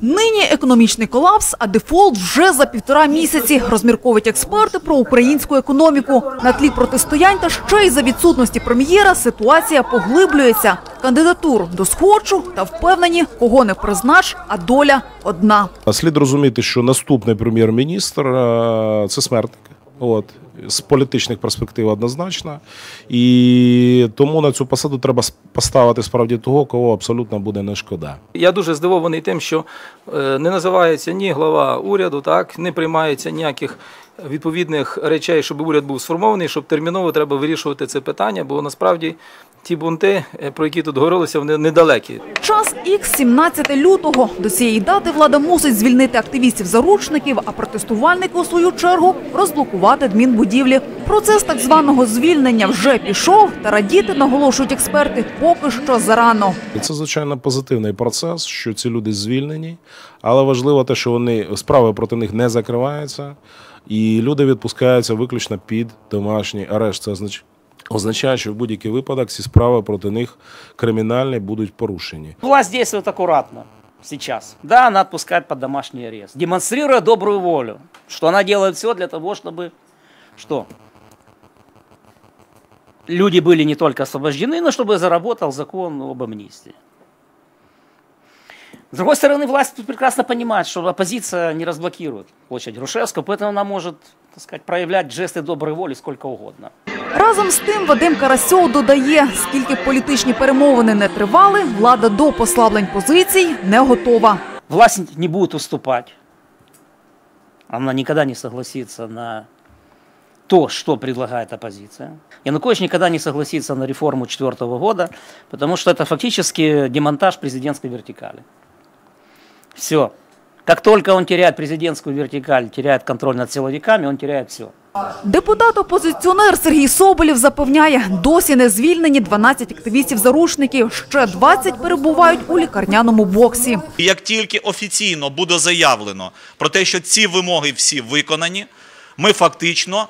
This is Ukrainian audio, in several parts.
Нині економічний колапс, а дефолт вже за півтора місяці. Розмірковують експерти про українську економіку. На тлі протистоянь та ще й за відсутності прем'єра ситуація поглиблюється. Кандидатур до схочу та впевнені, кого не признач, а доля одна. Слід розуміти, що наступний прем'єр-міністр е, це смертник. От з політичних перспектив однозначно, і тому на цю посаду треба поставити справді того, кого абсолютно буде не шкода. Я дуже здивований тим, що е, не називається ні глава уряду, так не приймається ніяких відповідних речей, щоб уряд був сформований, щоб терміново треба вирішувати це питання, бо насправді ті бунти, е, про які тут говорилося, вони недалекі. Час Х 17 лютого. До цієї дати влада мусить звільнити активістів-заручників, а протестувальники, у свою чергу, розблокувати адмінбудівлі. Процес так званого звільнення вже пішов, та радіти, наголошують експерти, поки що зарано. Це звичайно позитивний процес, що ці люди звільнені, але важливо те, що вони справи проти них не закриваються, і люди відпускаються виключно під домашній арешт. Це означ- означає, що в будь-який випадок ці справи проти них кримінальні будуть порушені. Власть действует аккуратно сейчас. Да, она отпускает под домашний арест, демонстрируя добрую волю, что она делает все для того, чтобы что? Люди были не только освобождены, но чтобы заработал закон об амнистии. С другой стороны, власть тут прекрасно понимает, что оппозиция не разблокирует площадь Грушевского, поэтому она может, так сказать, проявлять жесты доброй воли сколько угодно. Разом з тим Вадим Карасьов додає, скільки б політичні перемовини не тривали, влада до послаблень позицій не готова. Власть не будет уступать. Она никогда не согласится на то, что предлагает оппозиция. Янукович никогда не согласится на реформу четвертого года, потому что это фактически демонтаж президентской вертикали. Все. Как только он теряет президентскую вертикаль, теряет контроль над силовиками, он теряет все. Депутат-опозиціонер Сергій Соболєв запевняє, досі не звільнені 12 активістів-заручників. Ще 20 перебувають у лікарняному боксі. Як тільки офіційно буде заявлено про те, що ці вимоги всі виконані, ми фактично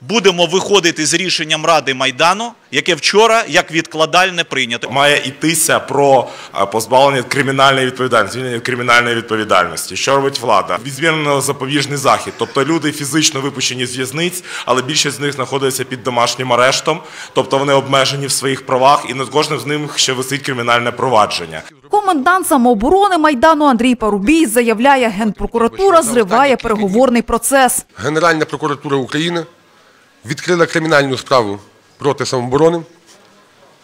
будемо виходити з рішенням Ради Майдану, яке вчора як відкладальне прийнято. Має йтися про е, позбавлення кримінальної відповідальності, звільнення кримінальної відповідальності. Що робить влада? Відмінено запобіжний захід. Тобто люди фізично випущені з в'язниць, але більшість з них знаходиться під домашнім арештом, тобто вони обмежені в своїх правах, і над кожним з них ще висить кримінальне провадження. Комендант самооборони Майдану Андрій Парубій заявляє, генпрокуратура зриває переговорний процес. Генеральна прокуратура України відкрила кримінальну справу проти самооборони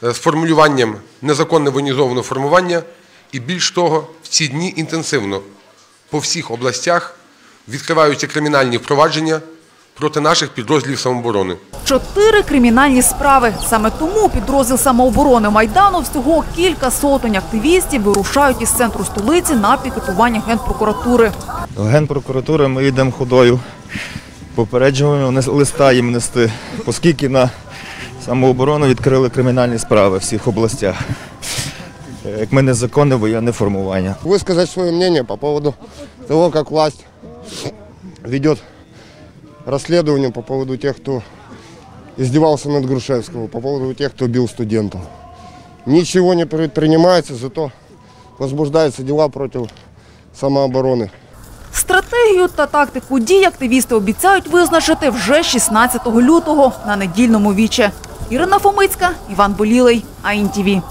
е, з формулюванням незаконне воєнізованого формування і більш того, в ці дні інтенсивно по всіх областях відкриваються кримінальні впровадження проти наших підрозділів самооборони. Чотири кримінальні справи. Саме тому підрозділ самооборони Майдану всього кілька сотень активістів вирушають із центру столиці на пікетування генпрокуратури. В Генпрокуратури ми йдемо ходою. Попереджуємо листа їм нести, оскільки на самооборону відкрили кримінальні справи в всіх областях. Е, Як ми незаконне воєнне формування. высказать свое мнение по поводу того, как власть ведет расследование по поводу тех, кто издевался над Грушевского, по поводу тех, кто бил студентов. Ничего не предпринимается, зато возбуждаются дела против самообороны. Стратегію та тактику дій активісти обіцяють визначити вже 16 лютого на недільному віче. Ірина Фомицька, Іван Болілий, АІНТІВІ.